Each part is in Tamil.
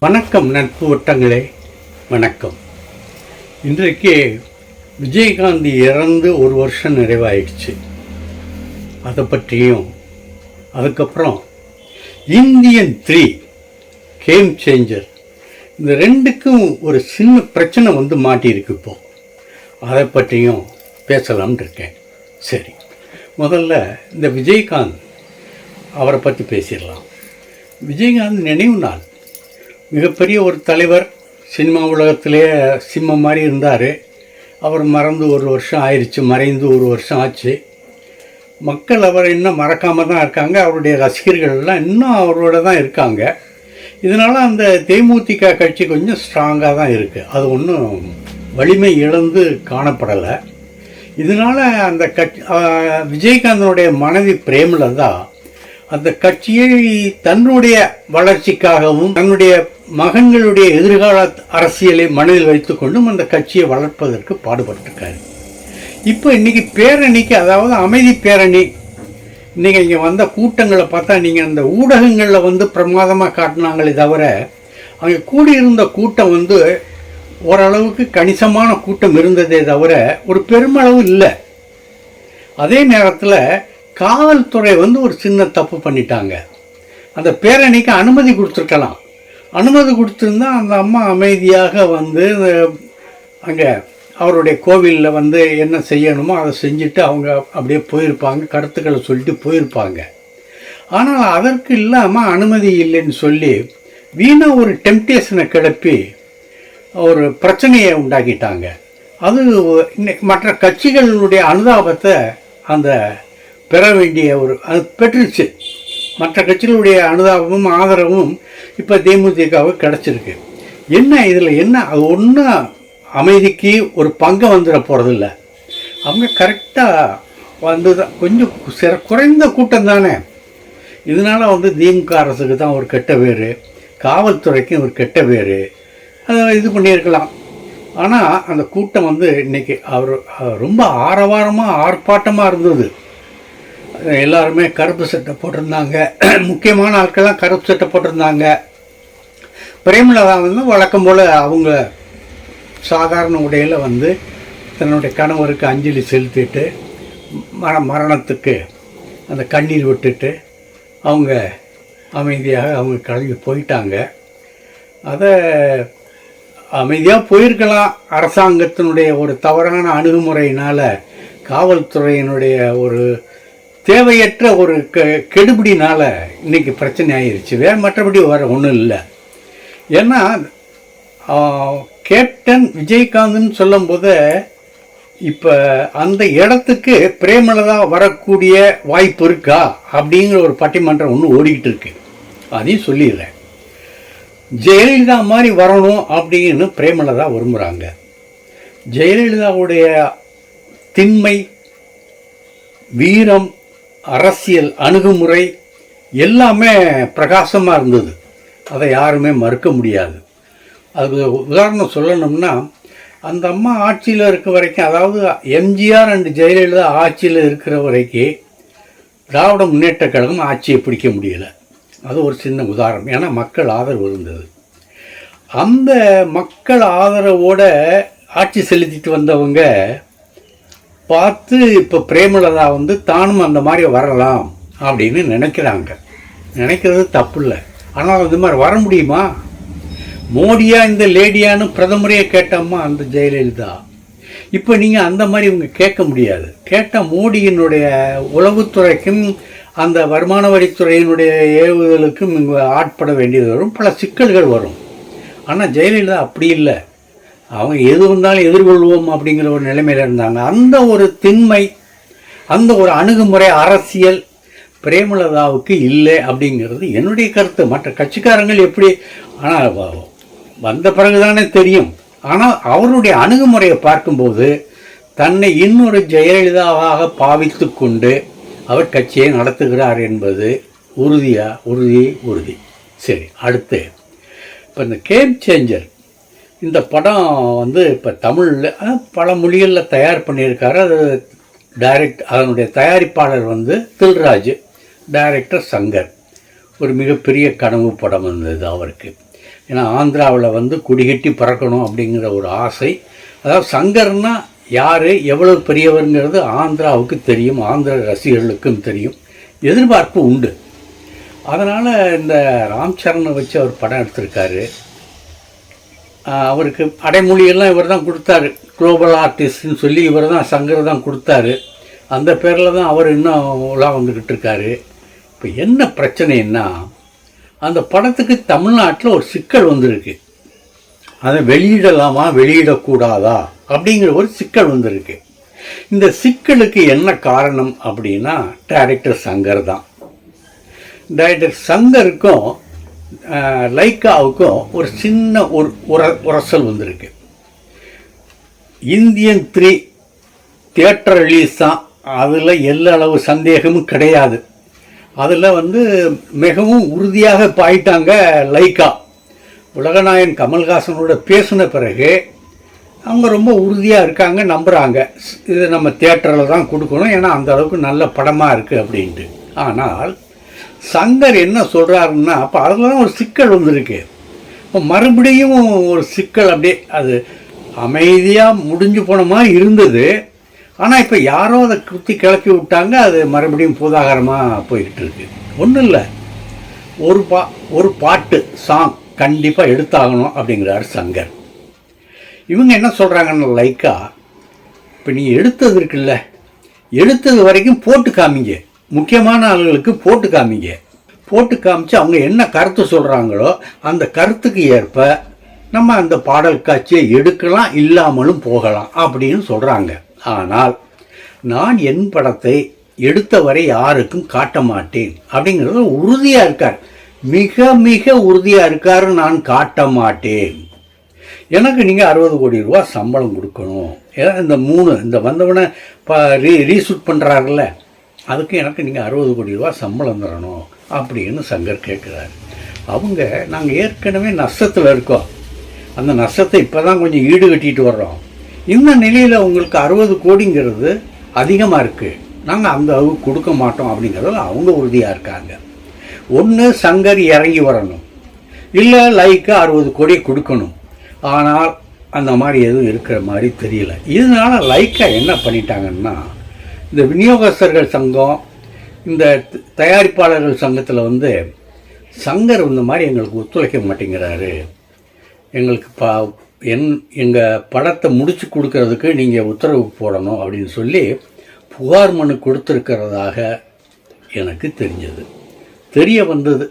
வணக்கம் நட்பு வட்டங்களே வணக்கம். இன்றைக்கு விஜயகாந்த் இறந்து ஒரு வருஷம் நிறைவாயிடுச்சு. அதை பற்றியும் அதுக்கப்புறம் இந்தியன் த்ரீ கேம் சேஞ்சர் இந்த ரெண்டுக்கும் ஒரு சின்ன பிரச்சனை வந்து மாட்டியிருக்கு இப்போ. அதை பற்றியும் பேசலாம்னு இருக்கேன். சரி. முதல்ல இந்த விஜயகாந்த் அவரை பற்றி பேசிடலாம். விஜயகாந்த் நினைவு நாள். மிகப்பெரிய ஒரு தலைவர் சினிமா உலகத்திலே சிம்மம் மாதிரி இருந்தார். அவர் மறந்து ஒரு வருஷம் ஆயிடுச்சு மறைந்து ஒரு வருஷம் ஆச்சு. மக்கள் அவரை இன்னும் மறக்காம தான் இருக்காங்க. அவருடைய ரசிகர்கள்லாம் இன்னும் அவரோட தான் இருக்காங்க. இதனால் அந்த தேமுதிக கட்சி கொஞ்சம் ஸ்ட்ராங்காக தான் இருக்குது அது ஒன்றும் வலிமை இழந்து காணப்படலை. இதனால் அந்த கட்சி விஜயகாந்தனுடைய மனைவி தான் அந்த கட்சியை தன்னுடைய வளர்ச்சிக்காகவும் தன்னுடைய மகன்களுடைய எதிர்கால அரசியலை மனதில் வைத்துக்கொண்டும் அந்த கட்சியை வளர்ப்பதற்கு பாடுபட்டிருக்காரு. இப்போ இன்னைக்கு பேரணிக்கு அதாவது அமைதி பேரணி இன்றைக்கி இங்கே வந்த கூட்டங்களை பார்த்தா நீங்கள் அந்த ஊடகங்களில் வந்து பிரமாதமாக காட்டினாங்களே தவிர அங்கே கூடியிருந்த கூட்டம் வந்து ஓரளவுக்கு கணிசமான கூட்டம் இருந்ததே தவிர ஒரு பெருமளவு இல்லை. அதே நேரத்தில் காவல்துறை வந்து ஒரு சின்ன தப்பு பண்ணிட்டாங்க. அந்த பேரணிக்கு அனுமதி கொடுத்துருக்கலாம். அனுமதி கொடுத்துருந்தா அந்த அம்மா அமைதியாக வந்து அங்கே அவருடைய கோவிலில் வந்து என்ன செய்யணுமோ அதை செஞ்சுட்டு அவங்க அப்படியே போயிருப்பாங்க கருத்துக்களை சொல்லிட்டு போயிருப்பாங்க. ஆனால் அதற்கு இல்லாமல் அனுமதி இல்லைன்னு சொல்லி வீணாக ஒரு டெம்டேஷனை கிளப்பி ஒரு பிரச்சனையை உண்டாக்கிட்டாங்க. அது இன்னைக்கு மற்ற கட்சிகளுடைய அனுதாபத்தை அந்த பெற வேண்டிய ஒரு அது பெற்றுச்சு. மற்ற கட்சிகளுடைய அனுதாபமும் ஆதரவும் இப்போ தேமுதிகவுக்கு கிடச்சிருக்கு. என்ன இதில் என்ன அது ஒன்றும் அமைதிக்கு ஒரு பங்கு வந்துட போகிறதில்ல அவங்க கரெக்டாக வந்து தான் கொஞ்சம் சிற குறைந்த கூட்டம் தானே. இதனால் வந்து திமுக அரசுக்கு தான் ஒரு கெட்ட பேர் காவல்துறைக்கும் ஒரு கெட்ட பேர் அதை இது பண்ணியிருக்கலாம். ஆனால் அந்த கூட்டம் வந்து இன்றைக்கி அவர் ரொம்ப ஆரவாரமாக ஆர்ப்பாட்டமாக இருந்தது. எல்லாருமே கருப்பு சட்டை போட்டிருந்தாங்க. முக்கியமான ஆட்கள்லாம் கருப்பு சட்டை போட்டிருந்தாங்க. பிரேமலதா வந்து வழக்கம் போல் அவங்க சாதாரண உடையில் வந்து தன்னுடைய கணவருக்கு அஞ்சலி செலுத்திட்டு மர மரணத்துக்கு அந்த கண்ணீர் விட்டுட்டு அவங்க அமைதியாக அவங்க கிளம்பி போயிட்டாங்க. அதை அமைதியாக போயிருக்கலாம். அரசாங்கத்தினுடைய ஒரு தவறான அணுகுமுறையினால் காவல்துறையினுடைய ஒரு தேவையற்ற ஒரு கெ கெடுபிடினால் இன்றைக்கி பிரச்சனை ஆயிடுச்சு வேறு மற்றபடி வர ஒன்றும் இல்லை. ஏன்னா கேப்டன் விஜயகாந்த்னு சொல்லும்போது இப்போ அந்த இடத்துக்கு பிரேமலதா வரக்கூடிய வாய்ப்பு இருக்கா? அப்படிங்கிற ஒரு பட்டிமன்றம் ஒன்று ஓடிக்கிட்டு இருக்கு. அதையும் சொல்லிடுறேன். ஜெயலலிதா மாதிரி வரணும் அப்படின்னு பிரேமலதா விரும்புகிறாங்க ஜெயலலிதாவுடைய திண்மை வீரம் அரசியல் அணுகுமுறை எல்லாமே பிரகாசமாக இருந்தது. அதை யாருமே மறுக்க முடியாது. அதுக்கு உதாரணம் சொல்லணும்னா அந்த அம்மா ஆட்சியில் இருக்க வரைக்கும் அதாவது எம்ஜிஆர் அண்டு ஜெயலலிதா ஆட்சியில் இருக்கிற வரைக்கும் திராவிட முன்னேற்ற கழகம் ஆட்சியை பிடிக்க முடியலை. அது ஒரு சின்ன உதாரணம். ஏன்னா மக்கள் ஆதரவு இருந்தது. அந்த மக்கள் ஆதரவோட ஆட்சி செலுத்திட்டு வந்தவங்க பார்த்து இப்போ பிரேமலதா வந்து தானும் அந்த மாதிரி வரலாம் அப்படின்னு நினைக்கிறாங்க. நினைக்கிறது தப்பு இல்லை ஆனால் அது மாதிரி வர முடியுமா? மோடியா இந்த லேடியான்னு பிரதமரையே கேட்டோம்மா அந்த ஜெயலலிதா. இப்போ நீங்கள் அந்த மாதிரி இவங்க கேட்க முடியாது. கேட்டால் மோடியினுடைய உளவுத்துறைக்கும் அந்த வருமான வரித்துறையினுடைய ஏவுதலுக்கும் இங்கே ஆட்பட வேண்டியது வரும். பல சிக்கல்கள் வரும். ஆனால் ஜெயலலிதா அப்படி இல்லை. அவங்க எது வந்தாலும் எதிர்கொள்வோம் அப்படிங்கிற ஒரு நிலைமையில் இருந்தாங்க. அந்த ஒரு திண்மை அந்த ஒரு அணுகுமுறை அரசியல் பிரேமலதாவுக்கு இல்லை அப்படிங்கிறது என்னுடைய கருத்து. மற்ற கட்சிக்காரங்கள் எப்படி? ஆனால் வந்த பிறகுதானே தெரியும். ஆனால் அவருடைய அணுகுமுறையை பார்க்கும்போது தன்னை இன்னொரு ஜெயலலிதாவாக பாவித்து கொண்டு அவர் கட்சியை நடத்துகிறார் என்பது உறுதியாக உறுதி உறுதி. சரி அடுத்து. இப்போ இந்த கேம் சேஞ்சர் இந்த படம் வந்து இப்போ தமிழில் பல மொழிகளில் தயார் பண்ணியிருக்காரு. அது டைரக்ட் அதனுடைய தயாரிப்பாளர் வந்து தில்ராஜ் டைரக்டர் சங்கர். ஒரு மிகப்பெரிய கனவு படம் வந்தது அவருக்கு. ஏன்னா ஆந்திராவில் வந்து குடிகட்டி பறக்கணும் அப்படிங்கிற ஒரு ஆசை. அதாவது சங்கர்னா யார் எவ்வளவு பெரியவருங்கிறது ஆந்திராவுக்கு தெரியும் ஆந்திர ரசிகர்களுக்கும் தெரியும். எதிர்பார்ப்பு உண்டு. அதனால் இந்த ராம் சரணை வச்சு அவர் படம் எடுத்திருக்காரு. அவருக்கு அடைமொழியெல்லாம் இவர் தான் கொடுத்தாரு குளோபல் ஆர்டிஸ்ட்னு சொல்லி இவர் தான் சங்கர் தான் கொடுத்தாரு. அந்த பேரில் தான் அவர் இன்னும் உலா வந்துக்கிட்டு இருக்காரு. இப்போ என்ன பிரச்சனைன்னா அந்த படத்துக்கு தமிழ்நாட்டில் ஒரு சிக்கல் வந்திருக்கு. அதை வெளியிடலாமா வெளியிடக்கூடாதா அப்படிங்கிற ஒரு சிக்கல் வந்திருக்கு. இந்த சிக்கலுக்கு என்ன காரணம் அப்படின்னா டைரக்டர் சங்கர் தான். டைரக்டர் சங்கருக்கும் லைக்காவுக்கும் ஒரு சின்ன ஒரு உர உரசல் வந்திருக்கு. இந்தியன் த்ரீ தியேட்டர் ரிலீஸ் தான். அதில் எல்லா அளவு சந்தேகமும் கிடையாது. அதில் வந்து மிகவும் உறுதியாக பாயிட்டாங்க லைக்கா. உலகநாயகன் கமல்ஹாசனோட பேசின பிறகு அவங்க ரொம்ப உறுதியாக இருக்காங்க நம்புகிறாங்க இது நம்ம தேட்டரில் தான் கொடுக்கணும் ஏன்னா அந்த அளவுக்கு நல்ல படமாக இருக்குது அப்படின்ட்டு. ஆனால் சங்கர் என்ன சொல்கிறாருன்னா அப்போ அதில் தான் ஒரு சிக்கல் வந்திருக்கு. இப்போ மறுபடியும் ஒரு சிக்கல் அப்படியே அது அமைதியாக முடிஞ்சு போன மாதிரி இருந்தது. ஆனால் இப்போ யாரோ அதை குத்தி கிளப்பி விட்டாங்க அது மறுபடியும் பூதாகரமாக போய்கிட்டு இருக்கு. ஒன்றும் இல்லை. ஒரு பா ஒரு பாட்டு சாங் கண்டிப்பாக எடுத்தாகணும் அப்படிங்கிறார் சங்கர். இவங்க என்ன சொல்கிறாங்கன்னு லைக்கா இப்போ நீ எடுத்தது இருக்குல்ல எடுத்தது வரைக்கும் போட்டு காமிங்க. முக்கியமான ஆளுகளுக்கு போட்டு காமிங்க. போட்டு காமிச்சு அவங்க என்ன கருத்து சொல்கிறாங்களோ அந்த கருத்துக்கு ஏற்ப நம்ம அந்த பாடல் காட்சியை எடுக்கலாம் இல்லாமலும் போகலாம் அப்படின்னு சொல்கிறாங்க ஆனால் நான் என் படத்தை எடுத்தவரை யாருக்கும் காட்ட மாட்டேன் அப்படிங்கிறது உறுதியாக இருக்கார். மிக மிக உறுதியாக இருக்காரு நான் காட்ட மாட்டேன். எனக்கு நீங்கள் அறுபது கோடி ரூபா சம்பளம் கொடுக்கணும். ஏன்னா இந்த மூணு இந்த வந்தவனை இப்போ ரீ ரீஷூட் பண்ணுறாருல்ல அதுக்கு எனக்கு நீங்கள் அறுபது கோடி ரூபா சம்பளம் தரணும் அப்படின்னு சங்கர் கேட்குறாரு அவங்க நாங்கள் ஏற்கனவே நஷ்டத்தில் இருக்கோம். அந்த நஷ்டத்தை இப்போ தான் கொஞ்சம் ஈடு கட்டிட்டு வர்றோம். இந்த நிலையில் உங்களுக்கு அறுபது கோடிங்கிறது அதிகமாக இருக்குது நாங்கள் அந்த அளவுக்கு கொடுக்க மாட்டோம் அப்படிங்கிறதுல அவங்க உறுதியாக இருக்காங்க. ஒன்று சங்கர் இறங்கி வரணும். இல்லை லைக்கு அறுபது கோடி கொடுக்கணும். ஆனால் அந்த மாதிரி எதுவும் இருக்கிற மாதிரி தெரியல. இதனால லைக்காக என்ன பண்ணிட்டாங்கன்னா இந்த விநியோகஸ்தர்கள் சங்கம் இந்த தயாரிப்பாளர்கள் சங்கத்தில் வந்து சங்கர் இந்த மாதிரி எங்களுக்கு ஒத்துழைக்க மாட்டேங்கிறாரு. எங்களுக்கு பா என் எங்கள் படத்தை முடித்து கொடுக்கறதுக்கு நீங்கள் உத்தரவு போடணும் அப்படின்னு சொல்லி புகார் மனு கொடுத்துருக்கிறதாக எனக்கு தெரிஞ்சது. தெரிய வந்தது.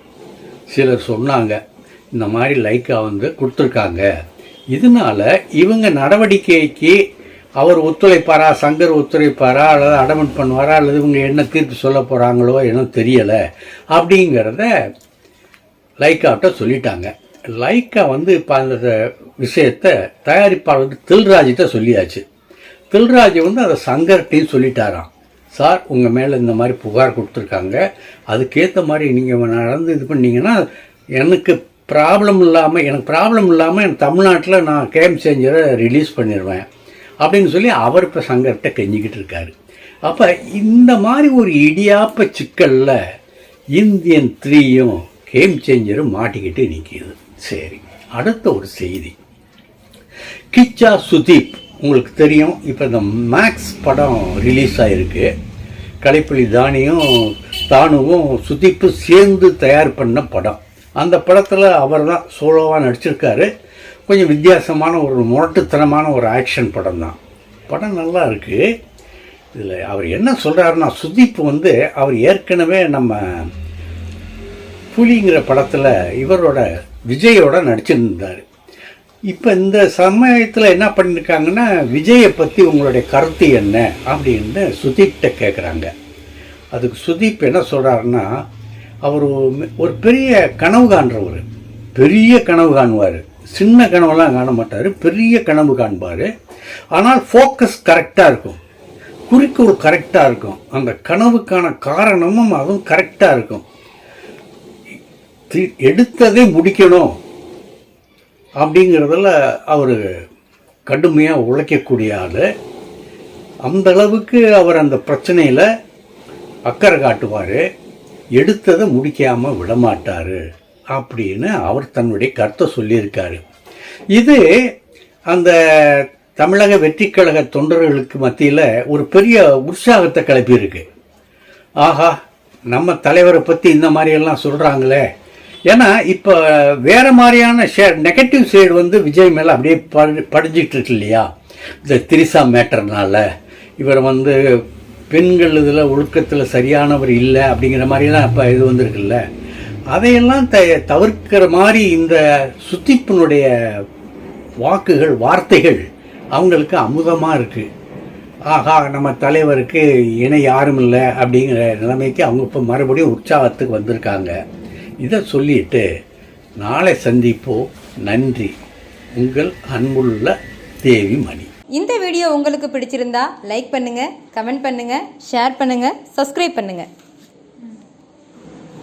சிலர் சொன்னாங்க இந்த மாதிரி லைக்கா வந்து கொடுத்துருக்காங்க. இதனால இவங்க நடவடிக்கைக்கு அவர் ஒத்துழைப்பாரா சங்கர் ஒத்துழைப்பாரா அல்லது அடமெண்ட் பண்ணுவாரா அல்லது இவங்க என்ன தீர்ப்பு சொல்ல போகிறாங்களோ என்ன தெரியலை அப்படிங்கிறத லைக்காட்ட சொல்லிட்டாங்க. லைக்கா வந்து இப்போ அந்த விஷயத்தை தயாரிப்பாளர் வந்து தில்ராஜிட்ட சொல்லியாச்சு. தில்ராஜ் வந்து அதை சங்கர்கிட்டையும் சொல்லிட்டாராம். சார் உங்கள் மேலே இந்த மாதிரி புகார் கொடுத்துருக்காங்க. அதுக்கேற்ற மாதிரி நீங்கள் நடந்து இது பண்ணிங்கன்னா எனக்கு ப்ராப்ளம் இல்லாமல் எனக்கு ப்ராப்ளம் இல்லாமல் எனக்கு தமிழ்நாட்டில் நான் கேம் சேஞ்சரை ரிலீஸ் பண்ணிடுவேன் அப்படின்னு சொல்லி அவர் இப்போ சங்கர்கிட்ட கெஞ்சிக்கிட்டு இருக்காரு. அப்போ இந்த மாதிரி ஒரு இடியாப்ப சிக்கலில் இந்தியன் த்ரீயும் கேம் சேஞ்சரும் மாட்டிக்கிட்டு நிற்கிது சரி அடுத்த ஒரு செய்தி. கிச்சா சுதீப் உங்களுக்கு தெரியும் இப்போ இந்த மேக்ஸ் படம் ரிலீஸ் ஆகிருக்கு கலைப்புலி தானியும் தானுவும் சுதீப்பும் சேர்ந்து தயார் பண்ண படம். அந்த படத்தில் அவர் தான் சோலோவாக நடிச்சிருக்காரு. கொஞ்சம் வித்தியாசமான ஒரு முரட்டுத்தனமான ஒரு ஆக்ஷன் படம் தான். படம் நல்லா இருக்குது இதில் அவர் என்ன சொல்கிறாருன்னா சுதீப் வந்து அவர் ஏற்கனவே நம்ம புலிங்கிற படத்தில் இவரோட விஜயோட நடிச்சிருந்தார். இப்போ இந்த சமயத்தில் என்ன பண்ணியிருக்காங்கன்னா விஜயை பற்றி உங்களுடைய கருத்து என்ன அப்படின்னு சுதீப்கிட்ட கேட்குறாங்க அதுக்கு சுதீப் என்ன சொல்கிறாருன்னா அவர் ஒரு- ஒரு பெரிய கனவு காண்றவர். பெரிய கனவு காணுவார். சின்ன கனவுலாம் காண மாட்டார் பெரிய கனவு காண்பார். ஆனால் ஃபோக்கஸ் கரெக்டாக இருக்கும். குறிக்கோள் கரெக்டாக இருக்கும். அந்த கனவுக்கான காரணமும் அதுவும் கரெக்டாக இருக்கும். தி- முடிக்கணும் அப்படிங்கிறதுல அவர் கடுமையாக உழைக்கக்கூடிய ஆள். அந்த அளவுக்கு அவர் அந்த பிரச்சனையில் அக்கறை காட்டுவார். எடுத்ததை முடிக்காமல் விடமாட்டார். அப்படின்னு அவர் தன்னுடைய கருத்தை சொல்லியிருக்காரு. இது அந்த தமிழக வெற்றிக் கழக தொண்டர்களுக்கு மத்தியில் ஒரு பெரிய உற்சாகத்தை கிளப்பியிருக்கு. ஆஹா நம்ம தலைவரை பற்றி இந்த மாதிரியெல்லாம் சொல்கிறாங்களே ஏன்னா இப்போ வேறு மாதிரியான ஷே நெகட்டிவ் சைடு வந்து விஜய் மேலே அப்படியே படி படிஞ்சிட்டு இருக்கு இல்லையா? இந்த திரிசா மேட்டர்னால. இவர் வந்து பெண்கள் இதில் ஒழுக்கத்தில் சரியானவர் இல்லை அப்படிங்கிற மாதிரிலாம் இப்போ இது வந்திருக்குல்ல. அதையெல்லாம் த தவிர்க்கிற மாதிரி இந்த சுத்திப்பினுடைய வாக்குகள் வார்த்தைகள் அவங்களுக்கு அமுதமாக இருக்குது ஆகா நம்ம தலைவருக்கு இணை யாரும் இல்லை அப்படிங்கிற நிலைமைக்கு அவங்க இப்போ மறுபடியும் உற்சாகத்துக்கு வந்திருக்காங்க. இதை சொல்லிட்டு நாளை சந்திப்போம். நன்றி. உங்கள் அன்புள்ள தேவி மணி இந்த வீடியோ உங்களுக்கு பிடிச்சிருந்தா லைக் பண்ணுங்கள் கமெண்ட் பண்ணுங்கள் ஷேர் பண்ணுங்கள் சப்ஸ்கிரைப் பண்ணுங்கள்